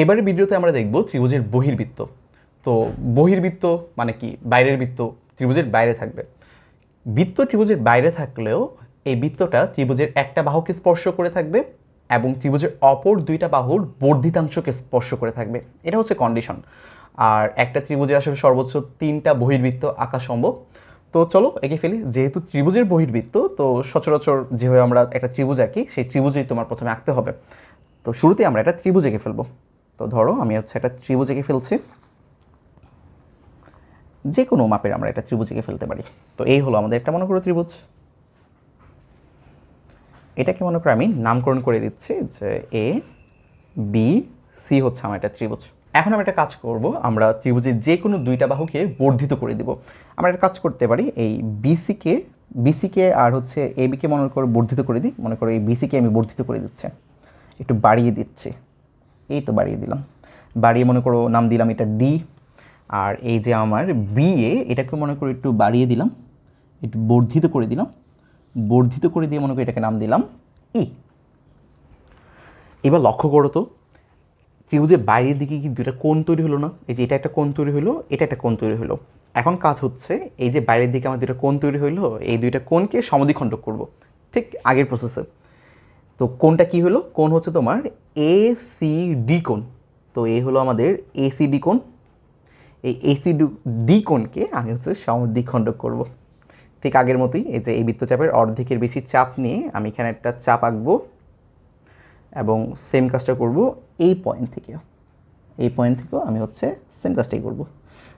এবারে ভিডিওতে আমরা দেখব ত্রিভুজের বহির্বৃত্ত। তো বহির্বৃত্ত মানে কি? বাইরের বৃত্ত ত্রিভুজের বাইরে থাকবে। বৃত্ত ত্রিভুজের বাইরে থাকলেও এই বৃত্তটা ত্রিভুজের একটা বাহুকে স্পর্শ করে থাকবে এবং ত্রিভুজের অপর দুইটা বাহুর বর্ধিতাংশকে স্পর্শ করে থাকবে। এটা হচ্ছে কন্ডিশন আর একটা ত্রিভুজের আসলে সর্বোচ্চ তিনটা বহির্বৃত্ত আঁকা সম্ভব। তো চলো এঁকে ফেলি। যেহেতু ত্রিভুজের বহির্বৃত্ত, তো সচরাচর যেভাবে আমরা একটা ত্রিভুজ আঁকি, সেই ত্রিভুজেই তোমার প্রথমে আঁকতে হবে। তো শুরুতে আমরা একটা ত্রিভুজ এঁকে ফেলব। তো ধরো আমি হচ্ছে একটা ত্রিভুজ এঁকে ফেলছি। যে কোনো মাপের আমরা একটা ত্রিভুজ এঁকে ফেলতে পারি। তো এই হলো আমাদের একটা মনে করো ত্রিভুজ। এটাকে মনে করো আমি নামকরণ করে দিচ্ছি যে এ বি সি হচ্ছে আমার একটা ত্রিভুজ। এখন আমরা একটা কাজ করব, আমরা ত্রিভুজের যে কোনো দুইটা বাহুকে বর্ধিত করে দিব। আমরা একটা কাজ করতে পারি, এই বিসিকে বিসিকে আর হচ্ছে এ বিকে মনে করো বর্ধিত করে দিই। মনে করো এই বিসিকে আমি বর্ধিত করে দিচ্ছি। একটু বাড়িয়ে দিচ্ছি। এই তো বাড়িয়ে দিলাম। বাড়িয়ে মনে করো নাম দিলাম এটা ডি, আর এই যে আমার বি এ এটাকে মনে করো একটু বাড়িয়ে দিলাম, একটু বর্ধিত করে দিলাম, বর্ধিত করে দিয়ে মনে করি এটাকে নাম দিলাম ই। এবার লক্ষ্য করো তো ত্রিভুজের বাইরের দিকে কি দুটা কোণ তৈরি হলো না? এই যে এটা একটা কোণ তৈরি হলো, এটা একটা কোণ তৈরি হলো। এখন কাজ হচ্ছে, এই যে বাইরের দিকে আমার দুটো কোণ তৈরি হলো, এই দুইটা কোণকে সমদ্বিখণ্ডক করব, ঠিক আগের প্রসেসে তো কোনটা কি হলো? কোন হচ্ছে তোমার এ সি ডি কোণ। তো এ হলো আমাদের এ সি ডি কোণ। এই এসি ডি কোণকে আমি হচ্ছে সমদ্বিখণ্ডক করব। ঠিক আগের মতোই এই যে এই বৃত্তচাপের অর্ধেকের বেশি চাপ নিয়ে আমি এখানে একটা চাপ আঁকবো এবং সেম কাজটা করব এই পয়েন্ট থেকেও এই পয়েন্ট থেকেও আমি হচ্ছে সেম কাজটাই করব।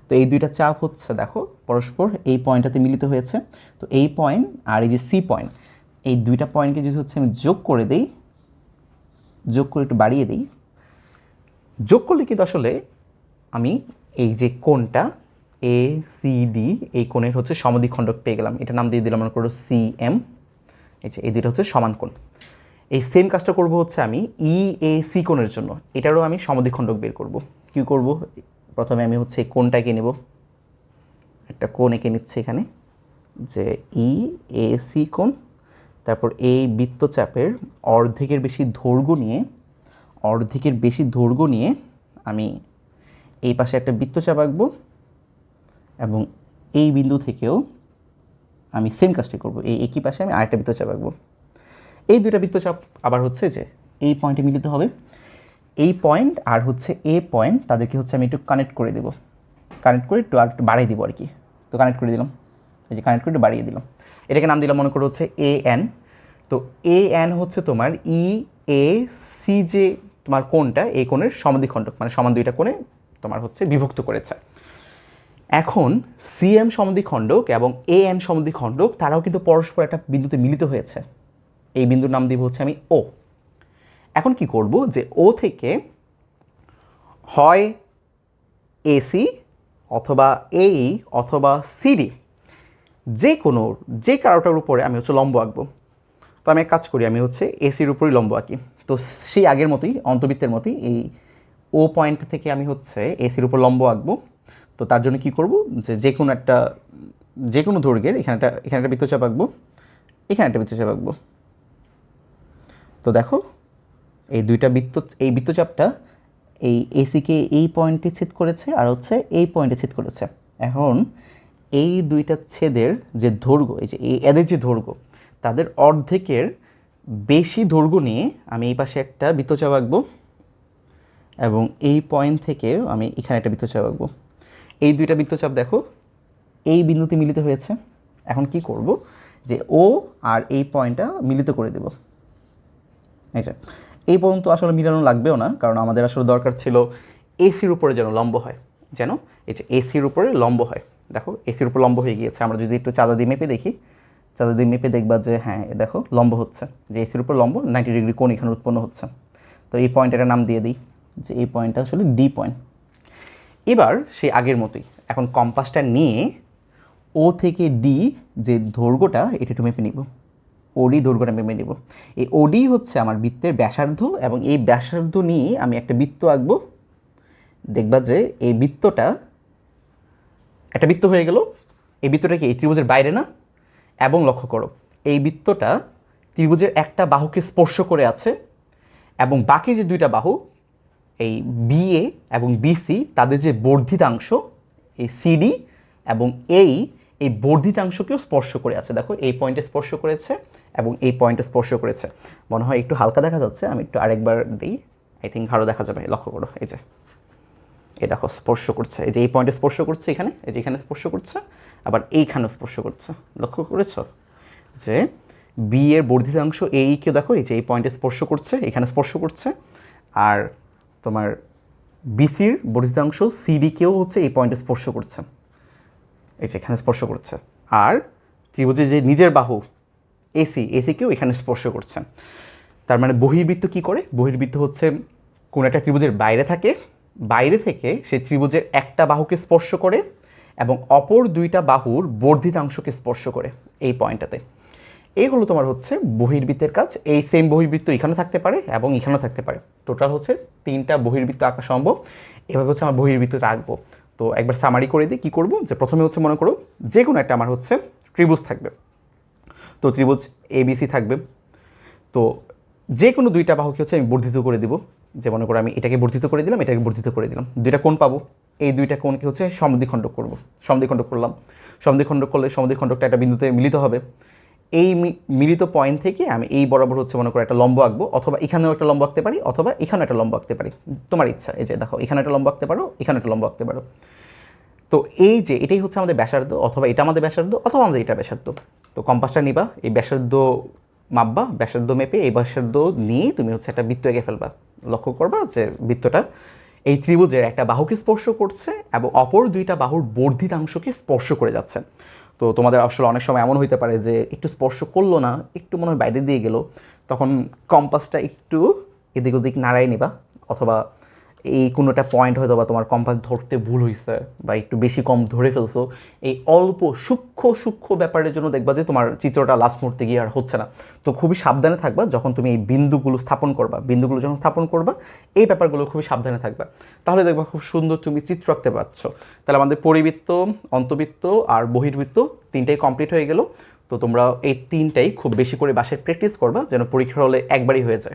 তো এই দুইটা চাপ হচ্ছে দেখো, পরস্পর এই পয়েন্টটাতে মিলিত হয়েছে। তো এই পয়েন্ট আর এই যে সি পয়েন্ট এই দুইটা পয়েন্টকে যদি হচ্ছে আমি যোগ করে দেই, যোগ করে একটু বাড়িয়ে দিই, যোগ করলে কিন্তু আসলে আমি এই যে কোণটা এ সি ডি এই কোণের হচ্ছে সমদ্বিখণ্ডক পেয়ে গেলাম। এটা নাম দিয়ে দিলাম, মনে করো সি এম যে এই দুটো হচ্ছে সমান কোণ। এই সেম কাজটা করব হচ্ছে আমি ই এ সি কোণের জন্য। এটারও আমি সমদ্বিখণ্ডক বের করব। কি করব? প্রথমে আমি হচ্ছে কোণটা এঁকে নেব। একটা কোণ এঁকে নিচ্ছে এখানে, যে ই এ সি কোণ তারপর এই বৃত্তচাপের অর্ধেকের বেশি দৈর্ঘ্য নিয়ে, অর্ধেকের বেশি দৈর্ঘ্য নিয়ে আমি এই পাশে একটা বৃত্তচাপ আঁকবো এবং এই বিন্দু থেকেও আমি সেম কাজটি করব। এই একই পাশে আমি আরেকটা বৃত্তচাপ আঁকবো। এই দুটা বৃত্তচাপ আবার হচ্ছে যে, এই পয়েন্টে মিলিত হবে। এই পয়েন্ট আর হচ্ছে এ পয়েন্ট তাদেরকে হচ্ছে আমি একটু কানেক্ট করে দেবো। কানেক্ট করে একটু আর একটু বাড়িয়ে দেবো আর কি। তো কানেক্ট করে দিলাম। এই যে কানেক্ট করে একটু বাড়িয়ে দিলাম। এটাকে নাম দিলাম, মনে করো হচ্ছে এ এন তো এ এন হচ্ছে তোমার ই এ সি যে তোমার কোনটা এই কোণের সমদ্বিখণ্ডক মানে সমান দুইটা কোণে তোমার হচ্ছে বিভক্ত করেছে। এখন সি এম সিএম সমদ্বিখণ্ডক এবং এ এন সমদ্বিখণ্ডক তারাও কিন্তু পরস্পর একটা বিন্দুতে মিলিত হয়েছে। এই বিন্দুর নাম দিব হচ্ছে আমি ও এখন কি করব যে ও থেকে হয় এসি অথবা এই অথবা সিডি যে কোনো, যে কারোটার উপরে আমি হচ্ছে লম্ব আঁকবো। তো আমি এক কাজ করি, আমি হচ্ছে এসির উপরেই লম্ব আঁকি। তো সেই আগের মতোই অন্তবৃত্তের মতোই এই ও পয়েন্ট থেকে আমি হচ্ছে এসির উপর লম্ব আঁকবো। তো তার জন্য কি করব? যে যে কোনো একটা, যে কোনো দৈর্ঘ্যের এখানে একটা এখানে একটা বৃত্তচাপ আঁকবো, এখানে একটা বৃত্তচাপ আঁকবো। তো দেখো, এই দুইটা বৃত্ত, এই বৃত্তচাপটা এই এসিকে এই পয়েন্টে ছেদ করেছে আর হচ্ছে এই পয়েন্টে ছেদ করেছে। এখন এই দুইটা ছেদের যে দৈর্ঘ্য, এই যে এদের যে দৈর্ঘ্য, তাদের অর্ধেকের বেশি দৈর্ঘ্য নিয়ে আমি এই পাশে একটা বৃত্তচাপ আঁকবো এবং এই পয়েন্ট থেকে আমি এখানে একটা বৃত্তচাপ আঁকবো। এই দুইটা বৃত্তচাপ দেখো, এই বিন্দুতে মিলিত হয়েছে। এখন কি করব? যে ও আর এই পয়েন্টটা মিলিত করে দেব। যে, এই পর্যন্ত আসলে মিলানো লাগবেও না, কারণ আমাদের আসলে দরকার ছিল এসির উপরে যেন লম্ব হয়। যেন এই যে এসির উপরে লম্ব হয়। দেখো এসির উপর লম্ব হয়ে গিয়েছে। আমরা যদি একটু চাঁদা দিয়ে মেপে দেখি, চাঁদা দিয়ে মেপে দেখবা যে হ্যাঁ দেখো, লম্ব হচ্ছে। যে এসির উপর লম্ব নাইনটি ডিগ্রি কোণ এখানে উৎপন্ন হচ্ছে। তো এই পয়েন্টের নাম দিয়ে দিই, যে এই পয়েন্টটা আসলে ডি পয়েন্ট এবার সেই আগের মতোই, এখন কম্পাসটা নিয়ে ও থেকে ডি যে দৈর্ঘ্যটা, এটা একটু মেপে নিব। ওডি দৈর্ঘ্যটা মেপে নিব। এই ওডি হচ্ছে আমার বৃত্তের ব্যাসার্ধ এবং এই ব্যাসার্ধ নিয়ে আমি একটা বৃত্ত আঁকবো। দেখবা যে এই বৃত্তটা একটা বৃত্ত হয়ে গেল, এই বৃত্তটা কি এই ত্রিভুজের বাইরে না, এবং লক্ষ্য করো, এই বৃত্তটা ত্রিভুজের একটা বাহুকে স্পর্শ করে আছে, এবং বাকি যে দুইটা বাহু, এই বিএ এবং বিসি তাদের যে বর্ধিতাংশ, এই সিডি এবং এই এই বর্ধিতাংশকেও স্পর্শ করে আছে। দেখো এই পয়েন্টে স্পর্শ করেছে এবং এই পয়েন্টে স্পর্শ করেছে। মনে হয় একটু হালকা দেখা যাচ্ছে, আমি একটু আরেকবার দিই। আই থিঙ্ক আরও দেখা যাবে, লক্ষ্য করো, এই যে। এই দেখো, স্পর্শ করছে। এই যে এই পয়েন্টে স্পর্শ করছে এখানে, এই যে এখানে স্পর্শ করছে, আবার এইখানেও স্পর্শ করছে। লক্ষ্য করেছ? যে বি এর বর্ধিতাংশ এইকে দেখো, এই যে এই পয়েন্টে স্পর্শ করছে, এখানে স্পর্শ করছে, আর তোমার বিসির বর্ধিতাংশ সিডিকেও হচ্ছে এই পয়েন্টে স্পর্শ করছে। এই যে এখানে স্পর্শ করছে। আর ত্রিভুজের যে নিজের বাহু এসি এসিকেও এখানে স্পর্শ করছে। তার মানে বহির্বৃত্ত কি করে? বহির্বৃত্ত হচ্ছে কোনো একটা ত্রিভুজের বাইরে থাকে বাইরে থেকে সেই ত্রিভুজের একটা বাহুকে স্পর্শ করে এবং অপর দুইটা বাহুর বর্ধিতাংশকে স্পর্শ করে এই পয়েন্টটাতে। এই হলো তোমার হচ্ছে বহির্বৃত্তের কাজ। এই সেম বহির্বৃত্ত এখানে থাকতে পারে এবং এখানেও থাকতে পারে। টোটাল হচ্ছে তিনটা বহির্বৃত্ত আঁকা সম্ভব। এভাবে হচ্ছে আমার বহির্বৃত্তটা আঁকবো তো একবার সামারি করে দিই, কী করব? যে প্রথমে হচ্ছে মনে করো যে কোনো একটা আমার হচ্ছে ত্রিভুজ থাকবে। তো ত্রিভুজ এবিসি থাকবে। তো যে কোনো দুইটা বাহুকে হচ্ছে আমি বর্ধিত করে দিব। যে মনে করো আমি এটাকে বর্ধিত করে দিলাম, এটাকে বর্ধিত করে দিলাম। দুইটা কোণ পাবো। এই দুইটা কোণকে হচ্ছে সমদ্বিখণ্ডক করব। সমদ্বিখণ্ডক করলাম। সমদ্বিখণ্ডক করলে সমদ্বিখণ্ডকটা একটা বিন্দুতে মিলিত হবে। এই মিলিত পয়েন্ট থেকে আমি এই বরাবর হচ্ছে মনে করো একটা লম্ব আঁকবো, অথবা এখানেও একটা লম্ব আঁকতে পারি, অথবা এখানেও একটা লম্ব আঁকতে পারি। তোমার ইচ্ছা, এই যে দেখো, এখানে একটা লম্ব আঁকতে পারো, এখানে একটা লম্ব আঁকতে পারো। তো এই যে, এটাই হচ্ছে আমাদের ব্যাসার্ধ, অথবা এটা আমাদের ব্যাসার্ধ, অথবা আমাদের এটা ব্যাসার্ধ। তো কম্পাসটা নিবা, এই ব্যাসার্ধ মাপবা, ব্যাসার্ধ মেপে এই ব্যাসার্ধ নিয়ে তুমি হচ্ছে একটা বৃত্ত এঁকে ফেলবা। লক্ষ্য করবা যে বৃত্তটা এই ত্রিভুজের একটা বাহুকে স্পর্শ করছে এবং অপর দুইটা বাহুর বর্ধিতাংশকে স্পর্শ করে যাচ্ছে। তো তোমাদের আসলে অনেক সময় এমন হইতে পারে যে একটু স্পর্শ করল না, একটু মনে হয় বাইরে দিয়ে গেল, তখন কম্পাসটা একটু এদিক ওদিক নাড়াই নিবা অথবা এই কোনোটা পয়েন্ট হয়তো বা তোমার কম্পাস ধরতে ভুল হয়েছে বা একটু বেশি কম ধরে ফেলছো, এই অল্প সূক্ষ্ম সূক্ষ্ম ব্যাপারের জন্য দেখবা যে তোমার চিত্রটা লাস্ট মুহূর্তে গিয়ে আর হচ্ছে না। তো খুবই সাবধানে থাকবা যখন তুমি এই বিন্দুগুলো স্থাপন করবা, বিন্দুগুলো যখন স্থাপন করবা, এই ব্যাপারগুলো খুবই সাবধানে থাকবা। তাহলে দেখবা খুব সুন্দর তুমি চিত্র আঁকতে পারছ। তাহলে আমাদের পরিবৃত্ত, অন্তবৃত্ত আর বহির্বৃত্ত তিনটাই কমপ্লিট হয়ে গেল। তো তোমরা এই তিনটাই খুব বেশি করে বাসায় প্র্যাকটিস করবা যেন পরীক্ষা হলে একবারই হয়ে যায়।